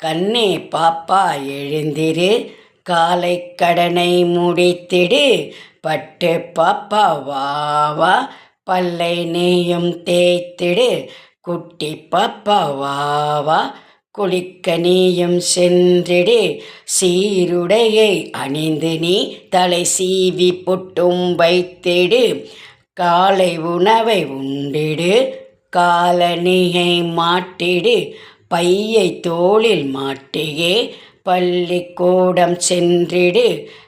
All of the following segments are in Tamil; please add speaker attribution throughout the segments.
Speaker 1: கண்ணே பாப்பா எழுந்திரு. காலை கடனை முடித்திடு. பட்டு பாப்பா வாவா பல்லை நீயும் தேய்த்திடு. குட்டி பாப்பா வாவா குளிக்க நீயும் சென்றிடு. சீருடையை அணிந்து நீ தலை சீவி பொட்டும் வைத்திடு. காலை உணவை உண்டிடு. காலணியை மாட்டிடு. பையை தோளில் மாட்டியே பள்ளிக்கூடம் சென்றிடு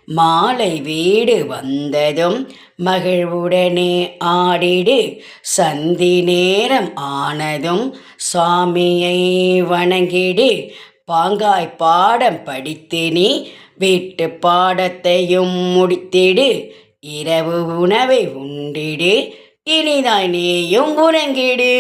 Speaker 1: மாலை வீடு வந்ததும் மகிழ்வுடனே ஆடிடு. சந்தி நேரம் ஆனதும் சாமியை வணங்கிடு. பாங்காய் பாடம் படித்து நீ வீட்டு பாடத்தையும் முடித்திடு. இரவு உணவை உண்டிடு இனிதாய் நீயும் உறங்கிடு.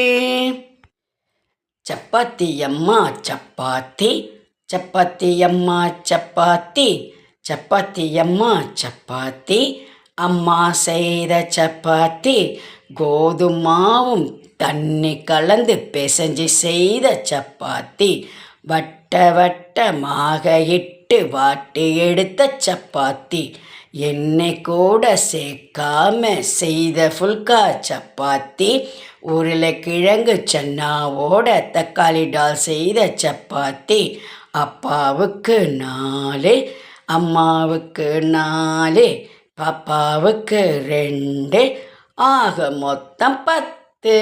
Speaker 1: சப்பாத்தி அம்மா சப்பாத்தி. சப்பாத்தி அம்மா சப்பாத்தி. சப்பாத்தி அம்மா சப்பாத்தி. அம்மா செய்த சப்பாத்தி. கோதுமாவும் தண்ணி கலந்து பிசைஞ்சு செய்த சப்பாத்தி. வட்ட வட்டமாக இட்டு வாட்டி எடுத்த சப்பாத்தி. எண்ணெய் கூட சேர்க்காம செய்த ஃபுல்கா சப்பாத்தி. உருளைக்கிழங்கு சன்னாவோட தக்காளி டால் செய்த சப்பாத்தி. அப்பாவுக்கு நாலு அம்மாவுக்கு நாலு பாப்பாவுக்கு ரெண்டு. ஆக மொத்தம் பத்து.